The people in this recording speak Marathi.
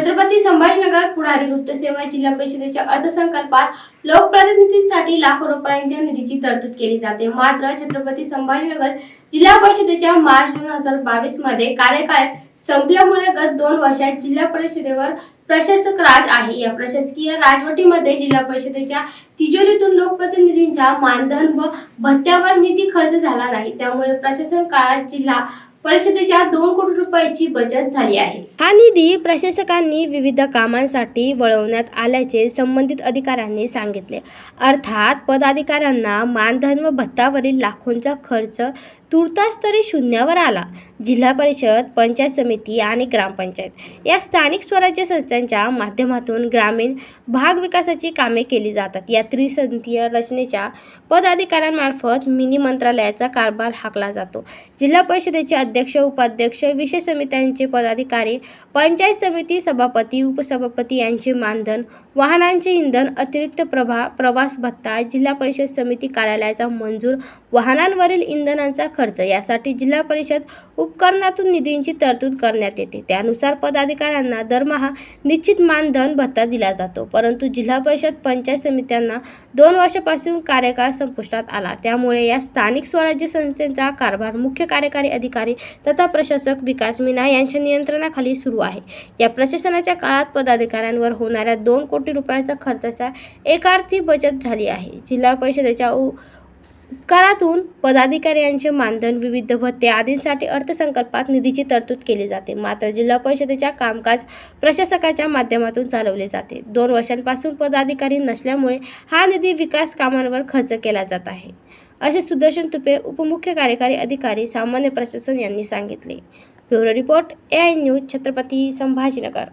छत्रपती संभाजीनगर पुढारी वृत्तसेवा जिल्हा परिषदेच्या अर्थसंकल्पात लोकप्रतिनिधींसाठी लाखो रुपयांच्या निधीची तरतूद केली जाते. मात्र छत्रपती संभाजीनगर जिल्हा परिषदेच्या मार्च दोन हजार बावीसमध्ये कार्यकाळ संपल्यामुळे गत दोन वर्षात जिल्हा परिषदेवर प्रशासक राज आहे. या प्रशासकीय राजवटीमध्ये जिल्हा परिषदेच्या तिजोरीतून लोकप्रतिनिधींच्या मानधन व भत्त्यावर निधी खर्च झाला नाही. त्यामुळे प्रशासन काळात जिल्हा परिषदेच्या दोन कोटी रुपयाची बचत झाली आहे. हा निधी प्रशासकांनी विविध कामांसाठी वळवण्यात आल्याचे संबंधित अधिकाऱ्यांनी सांगितले. अर्थात पदाधिकाऱ्यांना मानधन व भत्तावरील लाखोंचा खर्च तुर्तास तरी शून्यावर आला. जिल्हा परिषद पंचायत समिती आणि ग्रामपंचायत या स्थानिक स्वराज्य संस्थांच्या माध्यमातून ग्रामीण भाग विकासाची कामे केली जातात. या त्रिसंधीय रचनेच्या पदाधिकाऱ्यांमार्फत मिनी मंत्रालयाचा कारभार हाकला जातो. जिल्हा परिषदेचे अध्यक्ष उपाध्यक्ष विषय समित्यांचे पदाधिकारी पंचायत समिती सभापती उपसभापती यांचे मानधन वाहनांचे इंधन अतिरिक्त प्रभा प्रवास भत्ता जिल्हा परिषद समिती कार्यालयाचा मंजूर वाहनांवरील इंधनांचा खर्च यासाठी जिल्हा परिषद उपकरणातून निधींची तरतूद करण्यात येते. त्यानुसार पदाधिकाऱ्यांना दरमहा निश्चित मानधन भत्ता दिला जातो. परंतु जिल्हा परिषद पंचायत समित्यांना दोन वर्षापासून कार्यकाळ संपुष्टात आला. त्यामुळे या स्थानिक स्वराज्य संस्थेचा कारभार मुख्य कार्यकारी अधिकारी तथा प्रशासक विकास मीना यांच्या नियंत्रणाखाली सुरू आहे. या प्रशासनाच्या काळात पदाधिकाऱ्यांवर होणाऱ्या दोन कोटी रुपयांचा खर्चाच्या एकार्थी बचत झाली आहे. जिल्हा परिषदेच्या करातून पदाधिकारी यांचे मानधन विविध भत्ते आदींसाठी अर्थसंकल्पात निधीची तरतूद केली जाते. मात्र जिल्हा परिषदेच्या कामकाज प्रशासकाच्या माध्यमातून चालवले जाते. दोन वर्षांपासून पदाधिकारी नसल्यामुळे हा निधी विकास कामांवर खर्च केला जात आहे असे सुदर्शन तुपे उपमुख्य कार्यकारी अधिकारी सामान्य प्रशासन यांनी सांगितले. Bureau report A I news Chhatrapati Sambhajinagar.